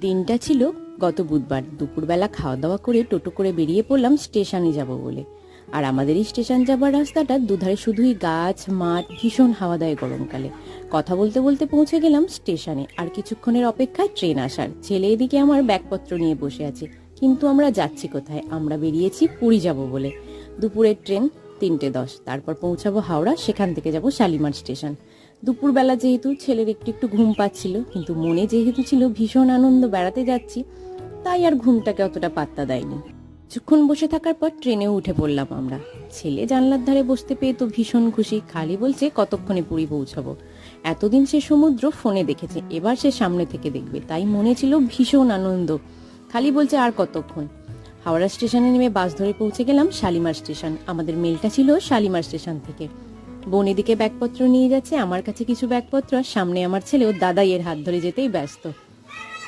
দিনটা ছিল গত বুধবার। দুপুরবেলা খাওয়া দাওয়া করে টোটো করে বেরিয়ে পড়লাম স্টেশনে যাব বলে। আর আমাদের এই স্টেশন যাবার রাস্তাটা দুধারে শুধুই গাছ, মাঠ, ভীষণ হাওয়া দেয় গরমকালে। কথা বলতে বলতে পৌঁছে গেলাম স্টেশনে। আর কিছুক্ষণের অপেক্ষায় ট্রেন আসার। ছেলে এদিকে আমার ব্যাগপত্র নিয়ে বসে আছে। কিন্তু আমরা যাচ্ছি কোথায়? আমরা বেরিয়েছি পুরী যাব বলে। দুপুরের ট্রেন তিনটে দশ। তারপর পৌঁছাবো হাওড়া, সেখান থেকে যাব শালিমার স্টেশন। দুপুরবেলা যেহেতু ছেলের একটু একটু ঘুম পাচ্ছিল, কিন্তু মনে যেহেতু ছিল ভীষণ আনন্দ বেড়াতে যাচ্ছি, তাই আর ঘুমটাকে অতটা পাত্তা দেয়নি। কিছুক্ষণ বসে থাকার পর ট্রেনেও উঠে পড়লাম আমরা। ছেলে জানলার ধারে বসতে পেয়ে তো ভীষণ খুশি, খালি বলছে, কতক্ষণে পুরী পৌঁছাবো? এতদিন সে সমুদ্র ফোনে দেখেছে, এবার সে সামনে থেকে দেখবে, তাই মনে ছিল ভীষণ আনন্দ। খালি বলছে, আর কতক্ষণ? হাওড়া স্টেশনে নেমে বাস ধরে পৌঁছে গেলাম শালিমার স্টেশন। আমাদের মেলটা ছিল শালিমার স্টেশন থেকে। বোন এদিকে ব্যাগপত্র নিয়ে যাচ্ছে, আমার কাছে কিছু ব্যাগপত্র, আর সামনে আমার ছেলে ও দাদাই এর হাত ধরে যেতেই ব্যস্ত।